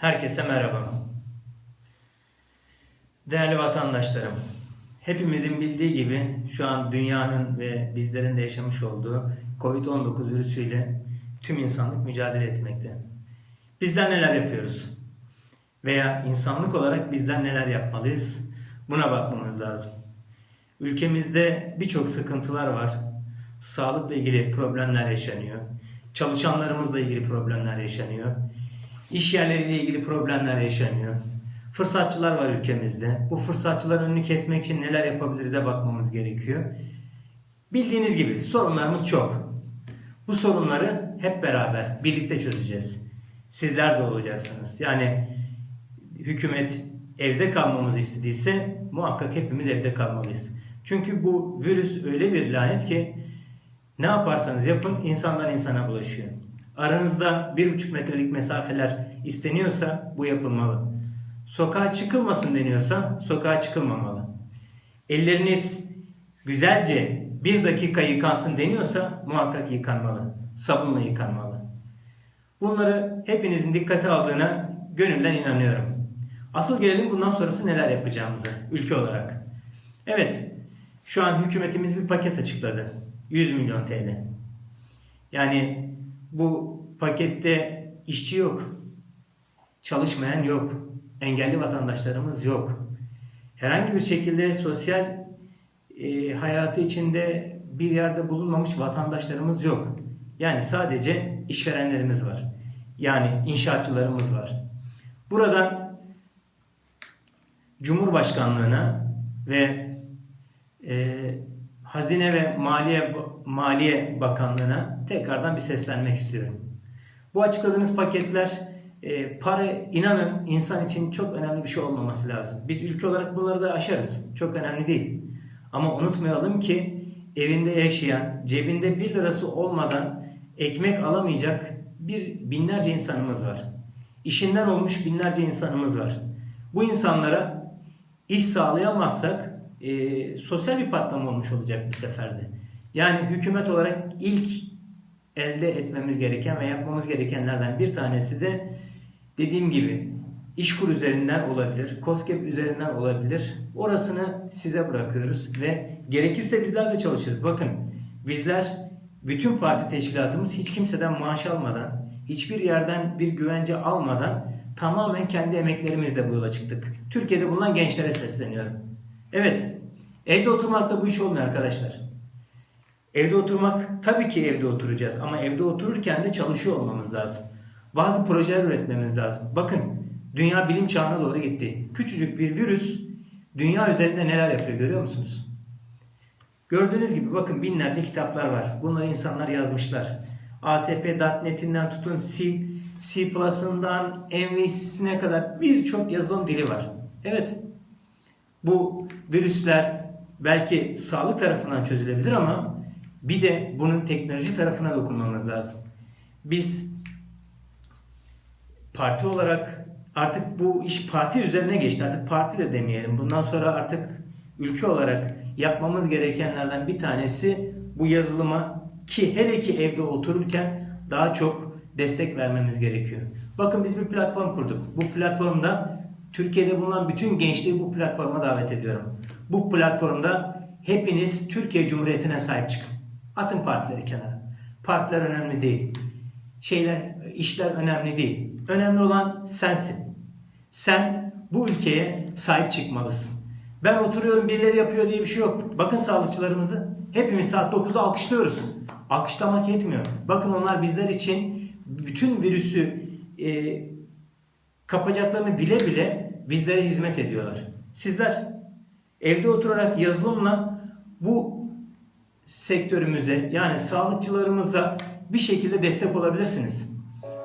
Herkese merhaba. Değerli vatandaşlarım, hepimizin bildiği gibi şu an dünyanın ve bizlerin de yaşamış olduğu Covid-19 virüsüyle tüm insanlık mücadele etmekte. Bizler neler yapıyoruz? Veya insanlık olarak bizler neler yapmalıyız? Buna bakmamız lazım. Ülkemizde birçok sıkıntılar var. Sağlıkla ilgili problemler yaşanıyor. Çalışanlarımızla ilgili problemler yaşanıyor. İş yerleriyle ilgili problemler yaşanıyor. Fırsatçılar var ülkemizde. Bu fırsatçıların önünü kesmek için neler yapabiliriz'e bakmamız gerekiyor. Bildiğiniz gibi sorunlarımız çok. Bu sorunları hep beraber birlikte çözeceğiz. Sizler de olacaksınız. Yani hükümet evde kalmamızı istediyse muhakkak hepimiz evde kalmalıyız. Çünkü bu virüs öyle bir lanet ki ne yaparsanız yapın insandan insana bulaşıyor. Aranızda bir buçuk metrelik mesafeler isteniyorsa bu yapılmalı. Sokağa çıkılmasın deniyorsa sokağa çıkılmamalı. Elleriniz güzelce bir dakika yıkansın deniyorsa muhakkak yıkanmalı. Sabunla yıkanmalı. Bunları hepinizin dikkate aldığına gönülden inanıyorum. Asıl gelelim bundan sonrası neler yapacağımıza ülke olarak. Evet, şu an hükümetimiz bir paket açıkladı. 100 milyon TL. Yani bu pakette işçi yok. Çalışmayan yok. Engelli vatandaşlarımız yok. Herhangi bir şekilde sosyal e, hayatı içinde bir yerde bulunmamış vatandaşlarımız yok. Yani sadece işverenlerimiz var. Yani inşaatçılarımız var. Buradan Cumhurbaşkanlığına ve e, Hazine ve Maliye Maliye Bakanlığı'na tekrardan bir seslenmek istiyorum. Bu açıkladığınız paketler e, para inanın insan için çok önemli bir şey olmaması lazım. Biz ülke olarak bunları da aşarız. Çok önemli değil. Ama unutmayalım ki evinde yaşayan, cebinde bir lirası olmadan ekmek alamayacak bir binlerce insanımız var. İşinden olmuş binlerce insanımız var. Bu insanlara iş sağlayamazsak e, sosyal bir patlama olmuş olacak bu seferde. Yani hükümet olarak ilk elde etmemiz gereken ve yapmamız gerekenlerden bir tanesi de dediğim gibi İşkur üzerinden olabilir, COSGAP üzerinden olabilir. Orasını size bırakıyoruz ve gerekirse bizler de çalışırız. Bakın bizler bütün parti teşkilatımız hiç kimseden maaş almadan, hiçbir yerden bir güvence almadan tamamen kendi emeklerimizle bu yola çıktık. Türkiye'de bulunan gençlere sesleniyorum. Evet, evde oturmakla bu iş olmuyor arkadaşlar. Evde oturmak tabii ki evde oturacağız ama evde otururken de çalışıyor olmamız lazım. Bazı projeler üretmemiz lazım. Bakın dünya bilim çağına doğru gitti. Küçücük bir virüs dünya üzerinde neler yapıyor görüyor musunuz? Gördüğünüz gibi bakın binlerce kitaplar var. Bunları insanlar yazmışlar. ASP.NET'inden tutun C, C++'ından MVC'sine kadar birçok yazılım dili var. Evet bu virüsler belki sağlık tarafından çözülebilir ama bir de bunun teknoloji tarafına dokunmamız lazım. Biz parti olarak artık bu iş parti üzerine geçti. Artık parti de demeyelim. Bundan sonra artık ülke olarak yapmamız gerekenlerden bir tanesi bu yazılıma ki hele ki evde otururken daha çok destek vermemiz gerekiyor. Bakın biz bir platform kurduk. Bu platformda Türkiye'de bulunan bütün gençliği bu platforma davet ediyorum. Bu platformda hepiniz Türkiye Cumhuriyeti'ne sahip çıkın. Atın partileri kenara. Partiler önemli değil. Şeyler, işler önemli değil. Önemli olan sensin. Sen bu ülkeye sahip çıkmalısın. Ben oturuyorum birileri yapıyor diye bir şey yok. Bakın sağlıkçılarımızı. Hepimiz saat 9'da alkışlıyoruz. Alkışlamak yetmiyor. Bakın onlar bizler için bütün virüsü e, kapacaklarını bile bile bizlere hizmet ediyorlar. Sizler evde oturarak yazılımla bu sektörümüze yani sağlıkçılarımıza bir şekilde destek olabilirsiniz.